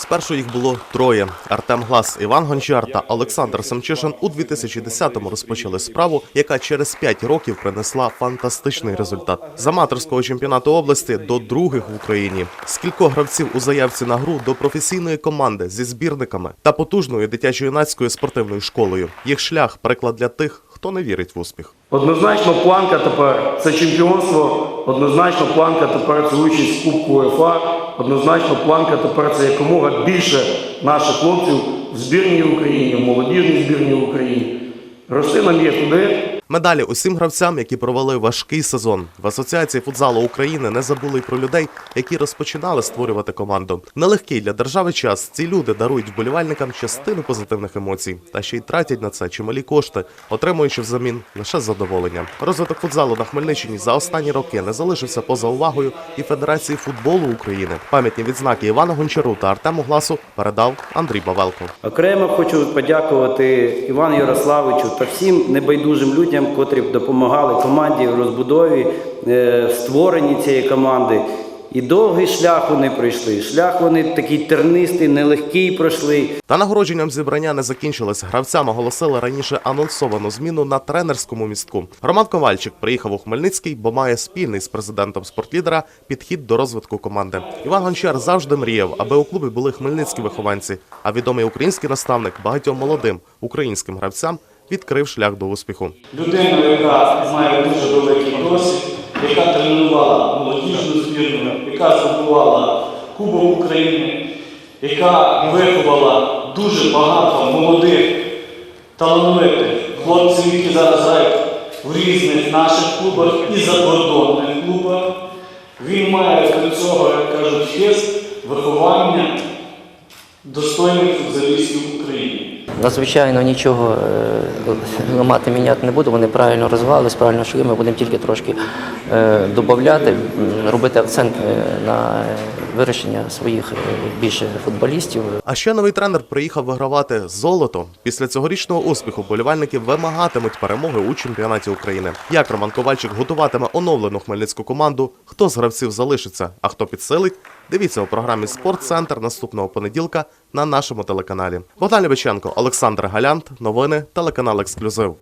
Спершу їх було троє: Артем Глас, Іван Гончар та Олександр Семчишин у 2010-му розпочали справу, яка через 5 років принесла фантастичний результат з аматорського чемпіонату області до других в Україні. З кількох гравців у заявці на гру до професійної команди зі збірниками та потужною дитячо-юнацькою спортивною школою. Їх шлях приклад для тих, хто не вірить в успіх. Однозначно планка тепер це чемпіонство, однозначно планка тепер це участь в Кубку УЄФА, однозначно планка тепер це якомога більше наших хлопців в збірній Україні, в молодіжній збірній Україні. Рости нам є туди. Медалі усім гравцям, які провели важкий сезон. В асоціації футзалу України не забули й про людей, які розпочинали створювати команду. Нелегкий для держави час. Ці люди дарують вболівальникам частину позитивних емоцій та ще й тратять на це чималі кошти, отримуючи взамін лише задоволення. Розвиток футзалу на Хмельниччині за останні роки не залишився поза увагою і Федерації футболу України. Пам'ятні відзнаки Івану Гончару та Артему Гласу передав Андрій Бавелко. Окремо хочу подякувати Івану Ярославичу та всім небайдужим людям, котрі б допомагали команді в розбудові, е, в створенні цієї команди. І довгий шлях вони пройшли. Шлях вони такий тернистий, нелегкий пройшли. Та нагородженням зібрання не закінчилось. Гравцям оголосили раніше анонсовану зміну на тренерському містку. Роман Ковальчик приїхав у Хмельницький, бо має спільний з президентом спортлідера підхід до розвитку команди. Іван Гончар завжди мріяв, аби у клубі були хмельницькі вихованці. А відомий український наставник багатьом молодим українським гравцям відкрив шлях до успіху. людина, яка має дуже великий досвід, яка тренувала молодіжну збірну, яка здобувала Кубок України, яка виховала дуже багато молодих, талановитих хлопців, які зараз в різних наших клубах і закордонних клубах. Він має до цього, як кажуть, хист виховання достойних футболістів України. Надзвичайно нічого е, ламати, міняти не буду. Вони правильно розвивались, правильно йшли. Ми будемо тільки трошки е, додати, робити акцент е, на вирощення своїх більше футболістів. А ще новий тренер приїхав вигравати золото. Після цьогорічного успіху болівальники вимагатимуть перемоги у чемпіонаті України. Як Роман Ковальчик готуватиме оновлену хмельницьку команду, хто з гравців залишиться, а хто підсилить, дивіться у програмі Спортцентр наступного понеділка на нашому телеканалі. Богдан Лібиченко, Олександр Галянт, новини, телеканал Ексклюзив.